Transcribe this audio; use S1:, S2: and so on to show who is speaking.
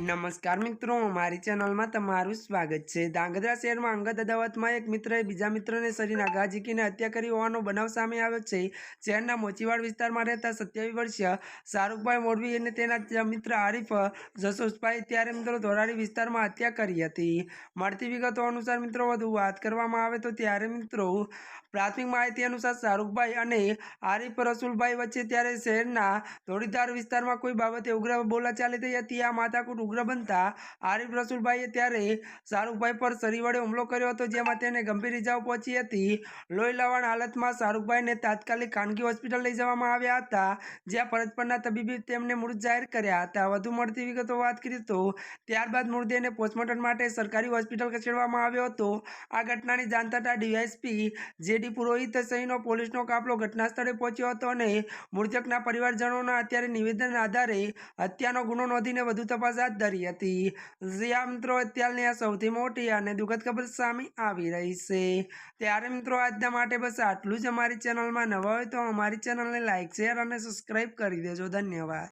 S1: નમસ્કાર મિત્રો, મારી ચેનલમાં તમારું સ્વાગત છે. ધાંગધ્રા શહેરમાં અંગત અદાવતમાં એક મિત્રએ બીજા મિત્રને શરીરના ઘા ઝીકીને હત્યા કરી હોવાનો બનાવ સામે આવ્યો છે. શહેરના મોચીવાડ વિસ્તારમાં રહેતા સત્યાવીસ વર્ષીય શાહરૂખભાઈ મોરવી અને તેના મિત્ર આરીફ જસોસભાઈ ત્યારે મિત્રો ધોરાડી વિસ્તારમાં હત્યા કરી હતી. મળતી વિગતો અનુસાર મિત્રો, વધુ વાત કરવામાં આવે તો ત્યારે મિત્રો પ્રાથમિક માહિતી અનુસાર શાહરૂખભાઈ અને આરીફ રસુલભાઈ વચ્ચે ત્યારે શહેરના ધોળીધાર વિસ્તારમાં કોઈ બાબતે ઉગ્ર બોલાચાલી થઈ હતી. આ માથાકૂટ ઉગ્ર બનતા આરિફ રસુલભાઈએ ત્યારે શાહરૂખભાઈ પર સરી વડે હુમલો કર્યો હતો, જેમાં તેને ગંભીર ઇજાઓ પહોંચી હતી. લોહી લવાણ હાલતમાં શાહરૂખભાઈને તાત્કાલિક ખાનગી હોસ્પિટલ લઈ જવામાં આવ્યા હતા, જ્યાં ફરજ પરના તબીબી તેમને મૃત જાહેર કર્યા હતા. વધુ મળતી વિગતો વાત કરી તો, ત્યારબાદ મૃતદેહને પોસ્ટમોર્ટમ માટે સરકારી હોસ્પિટલ ખસેડવામાં આવ્યો હતો. આ ઘટનાની જાણ થતાં ડીવાયએસપી જેડી પુરોહિત સહિતનો પોલીસનો કાફલો ઘટના સ્થળે પહોંચ્યો હતો અને મૃતકના પરિવારજનોના અત્યારે નિવેદન આધારે હત્યાનો ગુનો નોંધીને વધુ તપાસ હાથ ધરી હતી. જ્યાં મિત્રો અત્યારની આ સૌથી મોટી અને દુઃખદ ખબર સામે આવી રહી છે. ત્યારે મિત્રો આજના માટે બસ આટલું જ અમારી ચેનલમાં નવા હોય તો અમારી ચેનલને લાઇક શેર અને સબસ્ક્રાઈબ કરી દેજો. ધન્યવાદ.